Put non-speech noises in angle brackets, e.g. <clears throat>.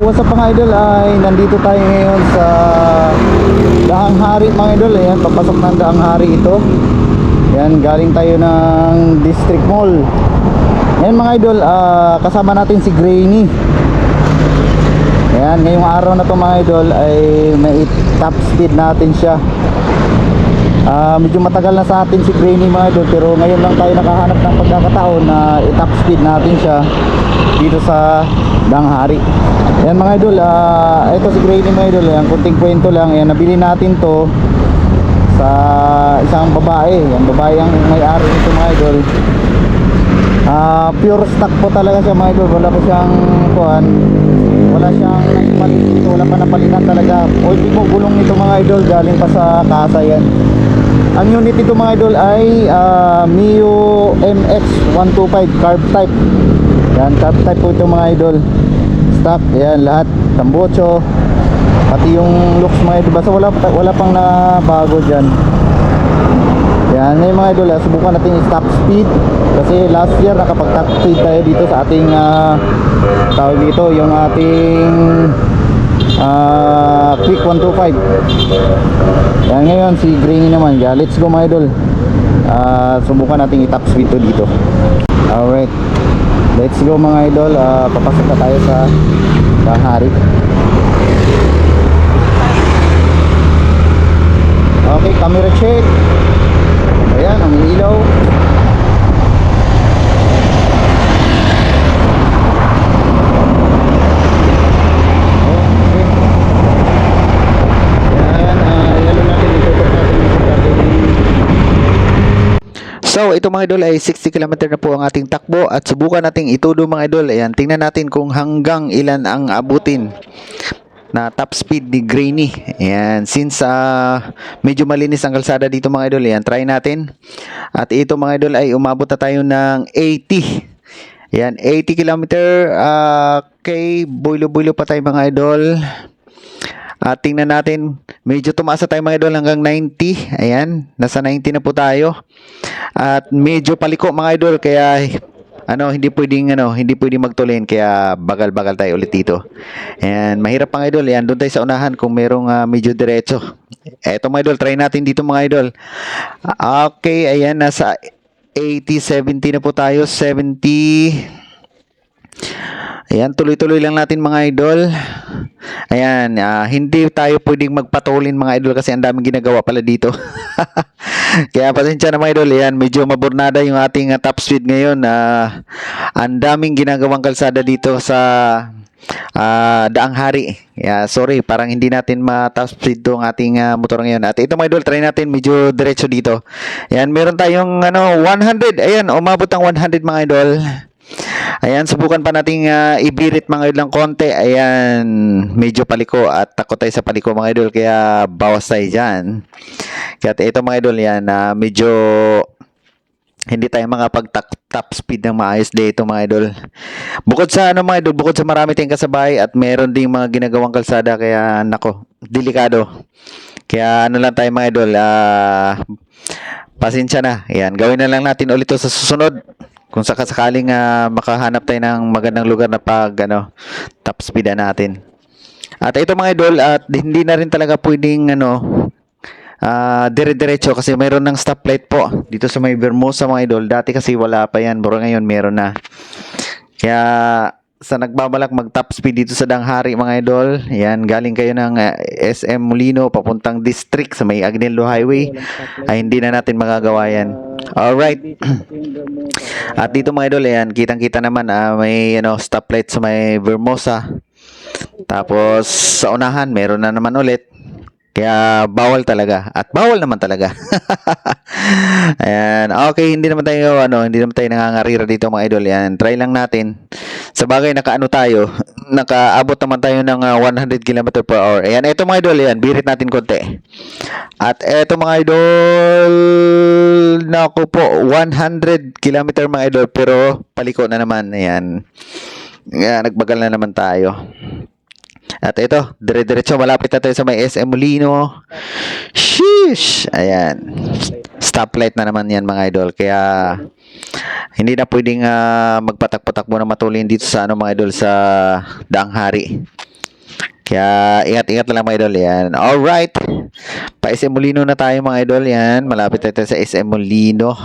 What's up mga idol? Ay nandito tayo ngayon sa Daang Hari mga idol. Ayan papasok ng Daang Hari ito. Yan galing tayo ng District Mall. Ayan mga idol ah, kasama natin si Grainy. Ayan ngayong araw na to mga idol ay may top speed natin siya. Ah, medyo matagal na sa atin si Grainy mga idol pero ngayon lang tayo nakahanap ng pagkakataon na i-top speed natin siya dito sa Danghari. Yan mga idol, ah ito si Grainy mga idol, yan kunting kwento lang. Yan nabili natin to sa isang babae. Yan babae ang may-ari nito mga idol. Ah, pure stock po talaga siya mga idol. Wala po siyang kuan. Wala siyang palit dito, wala pa napalitan talaga. Ultimo gulong nito mga idol, galing pa sa kasa yan. Ang unit nito mga idol ay ah, Mio MX 125 carb type. Yan, carb type po ito mga idol. Stock, yan lahat. Tambocho. Pati yung looks mga idol. Basta wala, wala pang nabago dyan. Yan, ngayon mga idol, ah, subukan natin yung stop speed. Kasi last year nakapag top speed tayo dito sa ating ah, tawag dito, yung ating ah, Quick 125. Yan ngayon si Grainy naman. Yeah, let's go mga idol. Ah, subukan natin i-top speed to dito. Alright. Let's go mga idol. Ah, papasok na tayo sa Bahari. Okay, camera check. Ayan, ang ilaw. Okay. Ayan, ah, ilalo natin, itutok natin yung natin. Ito mga idol ay 60 km na po ang ating takbo at subukan nating itudo mga idol. Ayan, tingnan natin kung hanggang ilan ang abutin na top speed ni Grainy. Ayan, since ah, medyo malinis ang kalsada dito mga idol, ayan, try natin. At ito mga idol ay umabot na tayo ng 80. Ayan, 80 km. ah, okay, bulo-bulo pa tayo mga idol. At tingnan natin, medyo tumaas na tayo mga idol hanggang 90. Ayan, nasa 90 na po tayo. At medyo paliko mga idol kaya ano, hindi pwedeng ano, hindi pwedeng magtulin kaya bagal-bagal tayo ulit dito. And mahirap mga idol, yan doon tayo sa unahan kung merong ah, medyo diretso. Eto mga idol, try natin dito mga idol. Okay, ayan nasa 80, 70 na po tayo, 70. Ayan, tuloy-tuloy lang natin mga idol. Ayan, ah, hindi tayo pwedeng magpatulin mga idol kasi ang daming ginagawa pala dito. <laughs> Kaya pasensya na mga idol, ayan, medyo maburnada yung ating ah, top speed ngayon. Ah, ang daming ginagawang kalsada dito sa ah, Daang Hari. Yeah, sorry, parang hindi natin ma-top speed tong ating ah, motor ngayon. At ito mga idol, try natin medyo diretso dito. Ayan, meron tayong ano, 100. Ayan, umabot ang 100 mga idol. Ayan, subukan pa nating ah, ibirit mga idol ng konti. Ayan, medyo paliko at takot tayo sa paliko mga idol kaya bawas tayo dyan. Kaya ito mga idol yan, ah, medyo hindi tayo mga pag top speed ng maayos dito mga idol. Bukod sa ano mga idol, bukod sa marami tayong kasabay at meron ding mga ginagawang kalsada kaya nako, delikado. Kaya ano lang tayo mga idol, ah pasensya na. Ayan, gawin na lang natin ulit to sa susunod. Kung sakasakaling ah, makahanap tayo ng magandang lugar na pag ano, top speed natin. At ito mga idol, at hindi na rin talaga pwedeng ano, ah dire-diretso kasi mayroon ng stoplight po dito sa may Vermosa mga idol. Dati kasi wala pa yan, pero ngayon meron na. Kaya sa nagbabalak mag-top speed dito sa Danghari mga idol, yan galing kayo ng ah, SM Molino papuntang district sa may Agnello Highway ay hindi na natin magagawa yan. Alright. <clears throat> At dito mga idol, ayan, kitang-kita naman ah, may ano, stoplight sa may Vermosa. Tapos sa unahan, meron na naman ulit. Kaya bawal talaga. At bawal naman talaga. <laughs> Ayan. Okay, hindi naman tayo ano, hindi naman tayo nangangarira dito mga idol. Yan, try lang natin. Sa bagay nakaano tayo, nakaabot naman tayo ng ah, 100 km per hour. Ayan, eto mga idol, yan, birit natin konti. At eto mga idol, naku po, 100 km mga idol, pero paliko na naman. Ayan. Ayan, nagbagal na naman tayo. At ito, dire-diretso malapit na tayo sa may SM Molino. Sheesh! Ayan. Stoplight na naman yan mga idol. Kaya hindi na pwedeng ah, magpatak-patakbo na matulin dito sa ano mga idol sa Daang Hari. Kaya ingat-ingat na lang mga idol. Yan. Alright. Pa SM Molino na tayo mga idol. Yan. Malapit tayo sa SM Molino.